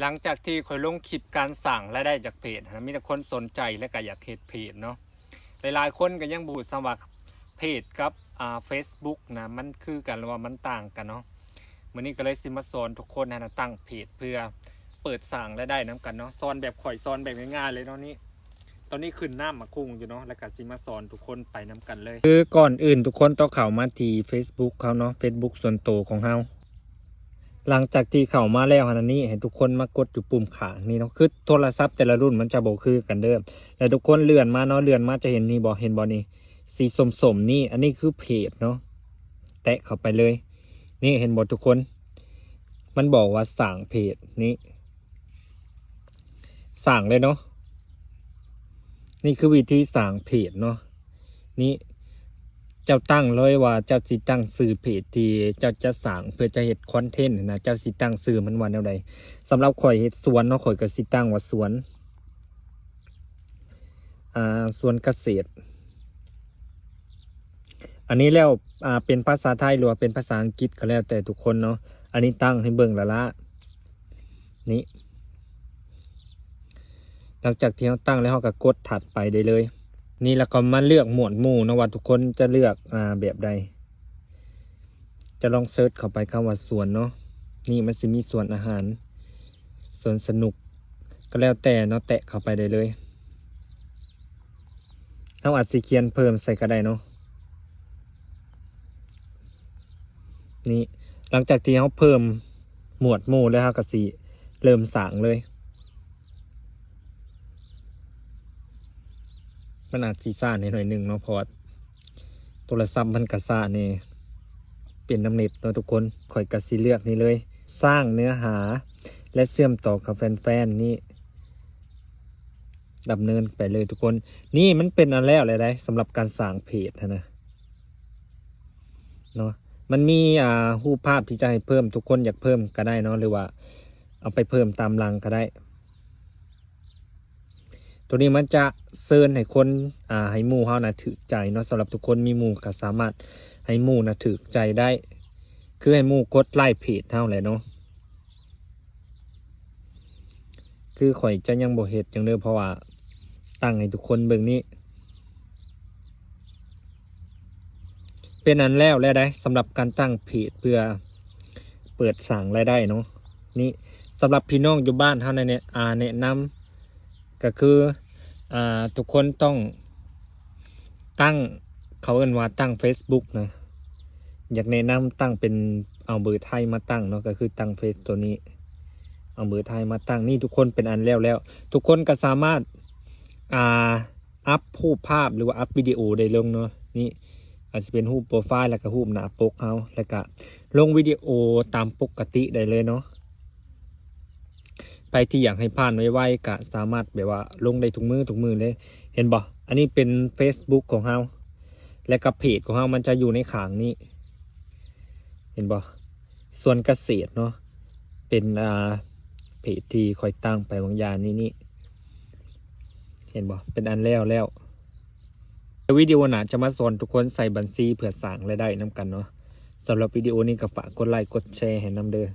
หลังจากที่คอยลงคลิปการสั่งและได้จากเพจนะมีแต่คนสนใจและก็อยากเฮ็ดเพจเนาะหลายๆคนก็ยังบูดสมัครเพจกับอ่า Facebook นะมันคือกันหรือว่ามันต่างกันเนาะมื้อนี้ก็เลยสิมาสอนทุกคนนะตั้งเพจเพื่อเปิดสั่งและได้น้กันเนาะสอนแบบข่อยสอนแบบง่ายๆเลยเนาะนี่ตอนนี้ขึ้นหน้ามาคุ้งอยู่เนาะแล้วก็สิมาสอนทุกคนไปน้กันเลย คือก่อนอื่นทุกคนต้องเข้ามาที่ Facebook เขาเนาะ Facebook ส่วนตัวของเฮา หลังจากที่เข้ามาแล้วฮันนี้เห็นทุกคนมากดอยู่ปุ่มขานี่เนาะคือโทรศัพท์แต่ละรุ่นมันจะบอกคือกันเดิมแต่ทุกคนเลื่อนมาเนาะเลื่อนมาจะเห็นนี่บอกเห็นบอนี่สีสมๆนี่อันนี้คือเพจเนาะแตะเข้าไปเลย นี่เห็นบอทุกคน มันบอกว่าสั่งเพจนี้สั่งเลยเนาะนี่คือวิธีสั่งเพจเนาะนี่ เจ้าตั้งเลยว่าเจ้าสิตั้งสื่อเพจที่เจ้าจะสั่งเพื่อจะเฮ็ดคอนเทนต์นะเจ้าสิตั้งสื่อมันว่าแนวใดสำหรับข่อยเฮ็ดสวนเนาะข่อยก็สิตั้งว่าสวนอ่าสวนเกษตร อันนี้แล้วอ่าเป็นภาษาไทยหรือว่าเป็นภาษาอังกฤษก็แล้วแต่ทุกคนเนาะอันนี้ตั้งให้เบิ่งละละนี่หลังจากที่เราตั้งแล้วเราก็กดถัดไปได้เลย นี่แล้วก็มาเลือกหมวดหมู่นะว่าทุกคนจะเลือกอ่าแบบใด จะลองเซิร์ชเข้าไปคำว่าสวนเนาะนี่มันจะมีสวนอาหารสวนสนุกก็แล้วแต่เนาะแตะเข้าไปได้เลยเราอาจสิเขียนเพิ่มใส่ก็ได้เนาะนี่หลังจากที่เขาเพิ่มหมวดหมู่แล้วเขาก็สิเริ่มสางเลย มันอาจสีซ่าในหน่อยหนึ่งเนาะเพอโทรศัพท์มันกระซ่าเนี่ยเป็นน้ำเน็ตเนาะทุกคนข่อยกระสีเลือกนี่เลย สร้างเนื้อหาและเชื่อมต่อกับแฟนๆนี่ดำเนินไปเลยทุกคน นี่มันเป็นอันแล้วอะไรได้สำหรับการสร้างเพจนะเนาะมันมีอ่ารูปภาพที่จะให้เพิ่มทุกคนอยากเพิ่มก็ได้เนาะหรือว่า เอาไปเพิ่มตามรังก็ได้ ตัวนี้มันจะเซิร์นให้คนอ่าให้หมู่เฮานะถือใจเนาะสำหรับทุกคนมีหมู่ก็สามารถให้หมู่นะถือใจได้ คือให้หมู่กดไลค์เพจเท่าแหละเนาะคือข่อยจะยังบ่เฮ็ดจังเด้อเพราะว่าตั้งให้ทุกคนเบิ่งนี้เป็นอันแล้วแล้วได้สำหรับการตั้งเพจเพื่อเปิดสั่งรายได้เนาะนี่สำหรับพี่น้องอยู่บ้านเท่านั้นเนี่ยอ่าแนะนำ ก็คืออ่าทุกคนต้องตั้งเขาเอิ้นว่าตั้ง Facebook นะอยากแนะนำตั้งเป็นเอาเบอร์ไทยมาตั้งเนาะก็คือตั้งเฟซตัวนี้ เอาเบอร์ไทยมาตั้งนี่ทุกคนเป็นอันแล้วแล้ว ทุกคนก็สามารถอ่าอัพรูปภาพหรือว่าอัพวิดีโอได้ลงเนาะนี่อาจจะเป็นรูปโปรไฟล์แล้วก็รูปหน้าปกเขาแล้วก็ลงวิดีโอตามปกติได้เลยเนาะ ไปที่อยากให้ผ่านไวๆก็สามารถแบบว่าลงได้ทุกมือทุกมือเลยเห็นบ่อันนี้เป็น Facebook ของเฮาและกับเพจของเฮามันจะอยู่ในขางนี้ เห็นบ่ส่วนเกษตรเนาะเป็นอ่าเพจที่คอยตั้งไปบางยางนี่นี่เห็นบ่เป็นอันแล้วแล้ววิดีโอหนาจะมาสอนทุกคนใส่บัญชีเผื่อสั่งรายได้น้ำกันเนาะสำหรับวิดีโอนี้ก็ฝากกดไลค์กดแชร์ให้น้ำเด้อ